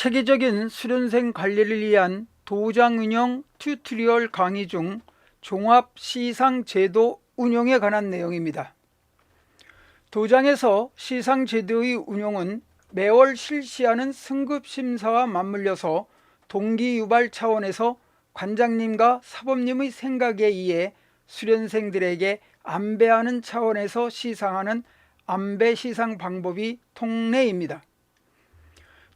체계적인 수련생 관리를 위한 도장 운영 튜토리얼 강의 중 종합 시상 제도 운영에 관한 내용입니다. 도장에서 시상 제도의 운용은 매월 실시하는 승급 심사와 맞물려서 동기 유발 차원에서 관장님과 사범님의 생각에 의해 수련생들에게 안배하는 차원에서 시상하는 안배 시상 방법이 통례입니다.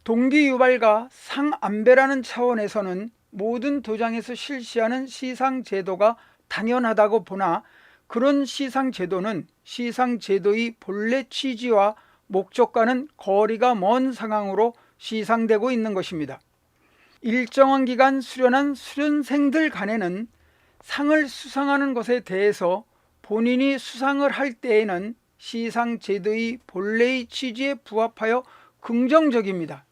동기 유발과 상안배라는 차원에서는 모든 도장에서 실시하는 시상 제도가 당연하다고 보나 그런 시상 제도는 시상 제도의 본래 취지와 목적과는 거리가 먼 상황으로 시상되고 있는 것입니다. 일정한 기간 수련한 수련생들 간에는 상을 수상하는 것에 대해서 본인이 수상을 할 때에는 시상 제도의 본래의 취지에 부합하여 긍정적입니다.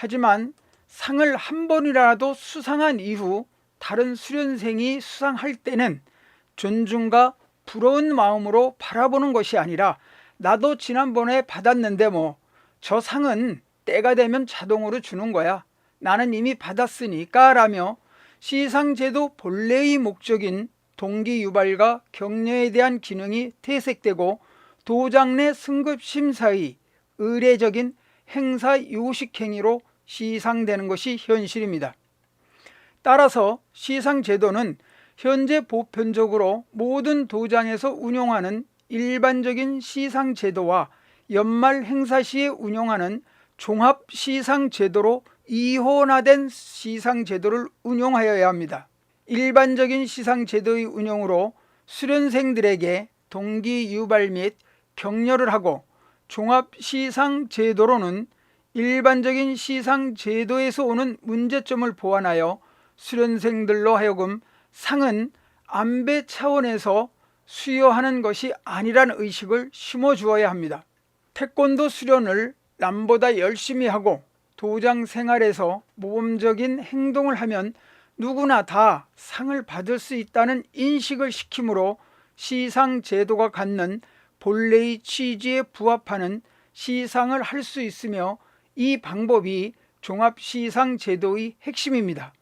하지만 상을 한 번이라도 수상한 이후 다른 수련생이 수상할 때는 존중과 부러운 마음으로 바라보는 것이 아니라 나도 지난번에 받았는데 뭐 저 상은 때가 되면 자동으로 주는 거야. 나는 이미 받았으니까 라며 시상제도 본래의 목적인 동기 유발과 격려에 대한 기능이 퇴색되고 도장 내 승급 심사의 의례적인 행사 요식 행위로 시상되는 것이 현실입니다. 따라서 시상 제도는 현재 보편적으로 모든 도장에서 운용하는 일반적인 시상 제도와 연말 행사 시에 운용하는 종합 시상 제도로 이혼화된 시상 제도를 운용하여야 합니다. 일반적인 시상 제도의 운용으로 수련생들에게 동기 유발 및 격려를 하고 종합 시상 제도로는 일반적인 시상 제도에서 오는 문제점을 보완하여 수련생들로 하여금 상은 안배 차원에서 수여하는 것이 아니란 의식을 심어 주어야 합니다. 태권도 수련을 남보다 열심히 하고 도장 생활에서 모범적인 행동을 하면 누구나 다 상을 받을 수 있다는 인식을 시키므로 시상 제도가 갖는 본래의 취지에 부합하는 시상을 할 수 있으며 이 방법이 종합시상 제도의 핵심입니다.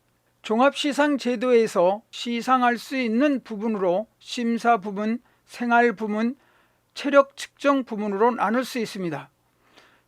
종합시상 제도에서 시상할 수 있는 부분으로 심사 부분, 생활 부문, 체력 측정 부문으로 나눌 수 있습니다.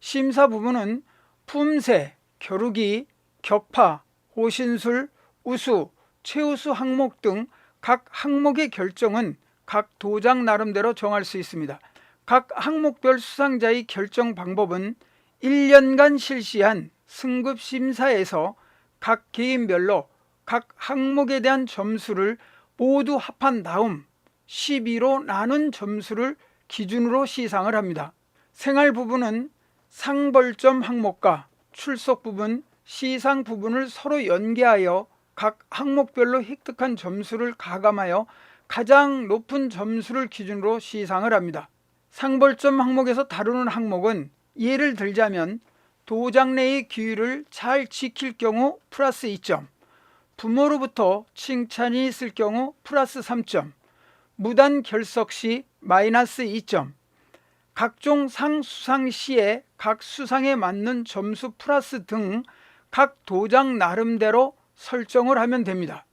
심사 부분은 품새, 겨루기, 격파, 호신술, 우수, 최우수 항목 등 각 항목의 결정은 각 도장 나름대로 정할 수 있습니다. 각 항목별 수상자의 결정 방법은 1년간 실시한 승급 심사에서 각 개인별로 각 항목에 대한 점수를 모두 합한 다음 12로 나눈 점수를 기준으로 시상을 합니다. 생활 부분은 상벌점 항목과 출석 부분, 시상 부분을 서로 연계하여 각 항목별로 획득한 점수를 가감하여 가장 높은 점수를 기준으로 시상을 합니다. 상벌점 항목에서 다루는 항목은 예를 들자면 도장 내의 기율을 잘 지킬 경우 플러스 2점, 부모로부터 칭찬이 있을 경우 플러스 3점, 무단 결석 시 마이너스 2점, 각종 상 수상 시에 각 수상에 맞는 점수 플러스 등 각 도장 나름대로 설정을 하면 됩니다.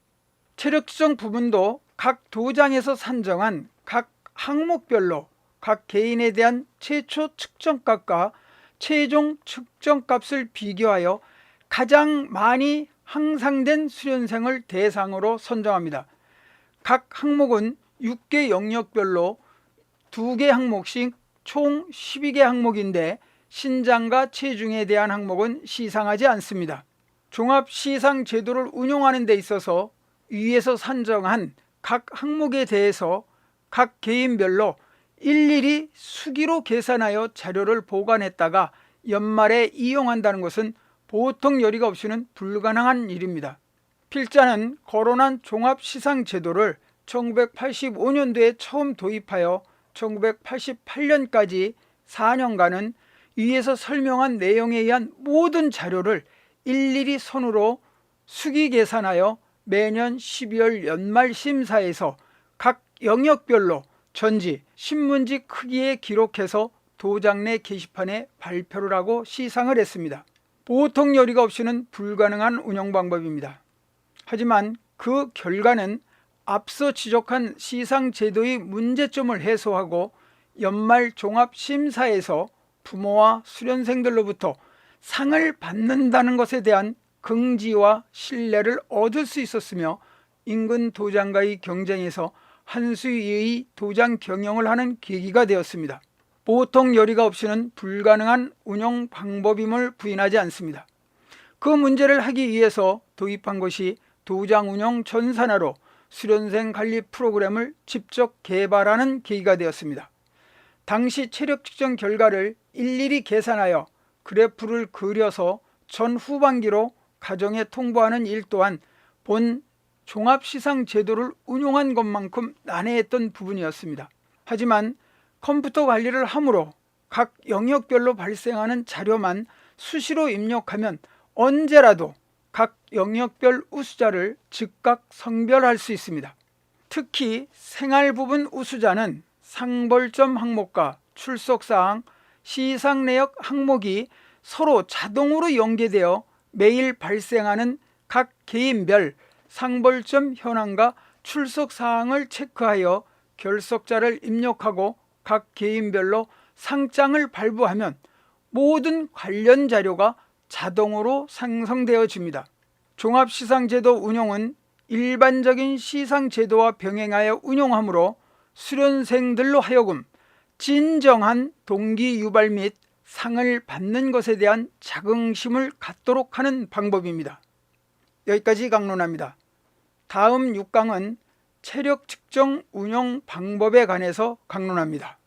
체력 측정 부분도 각 도장에서 산정한 각 항목별로 각 개인에 대한 최초 측정값과 최종 측정값을 비교하여 가장 많이 향상된 수련생을 대상으로 선정합니다. 각 항목은 6개 영역별로 2개 항목씩 총 12개 항목인데 신장과 체중에 대한 항목은 시상하지 않습니다. 종합 시상 제도를 운용하는 데 있어서 위에서 산정한 각 항목에 대해서 각 개인별로 일일이 수기로 계산하여 자료를 보관했다가 연말에 이용한다는 것은 보통 열의가 없이는 불가능한 일입니다. 필자는 거론한 종합시상제도를 1985년도에 처음 도입하여 1988년까지 4년간은 위에서 설명한 내용에 의한 모든 자료를 일일이 손으로 수기 계산하여 매년 12월 연말 심사에서 각 영역별로 전지, 신문지 크기에 기록해서 도장 내 게시판에 발표를 하고 시상을 했습니다. 보통 요리가 없이는 불가능한 운영 방법입니다. 하지만 그 결과는 앞서 지적한 시상 제도의 문제점을 해소하고 연말 종합 심사에서 부모와 수련생들로부터 상을 받는다는 것에 대한 긍지와 신뢰를 얻을 수 있었으며 인근 도장과의 경쟁에서 한수위의 도장 경영을 하는 계기가 되었습니다. 보통 요리가 없이는 불가능한 운영 방법임을 부인하지 않습니다. 그 문제를 하기 위해서 도입한 것이 도장 운영 전산화로 수련생 관리 프로그램을 직접 개발하는 계기가 되었습니다. 당시 체력 측정 결과를 일일이 계산하여 그래프를 그려서 전 후반기로 가정에 통보하는 일 또한 본 종합시상 제도를 운용한 것만큼 난해했던 부분이었습니다. 하지만 컴퓨터 관리를 함으로 각 영역별로 발생하는 자료만 수시로 입력하면 언제라도 각 영역별 우수자를 즉각 성별할 수 있습니다. 특히 생활 부분 우수자는 상벌점 항목과 출석사항, 시상 내역 항목이 서로 자동으로 연계되어 매일 발생하는 각 개인별 상벌점 현황과 출석 사항을 체크하여 결석자를 입력하고 각 개인별로 상장을 발부하면 모든 관련 자료가 자동으로 생성되어집니다. 종합시상제도 운용은 일반적인 시상제도와 병행하여 운용하므로 수련생들로 하여금 진정한 동기 유발 및 상을 받는 것에 대한 자긍심을 갖도록 하는 방법입니다. 여기까지 강론합니다. 다음 6강은 체력 측정 운영 방법에 관해서 강론합니다.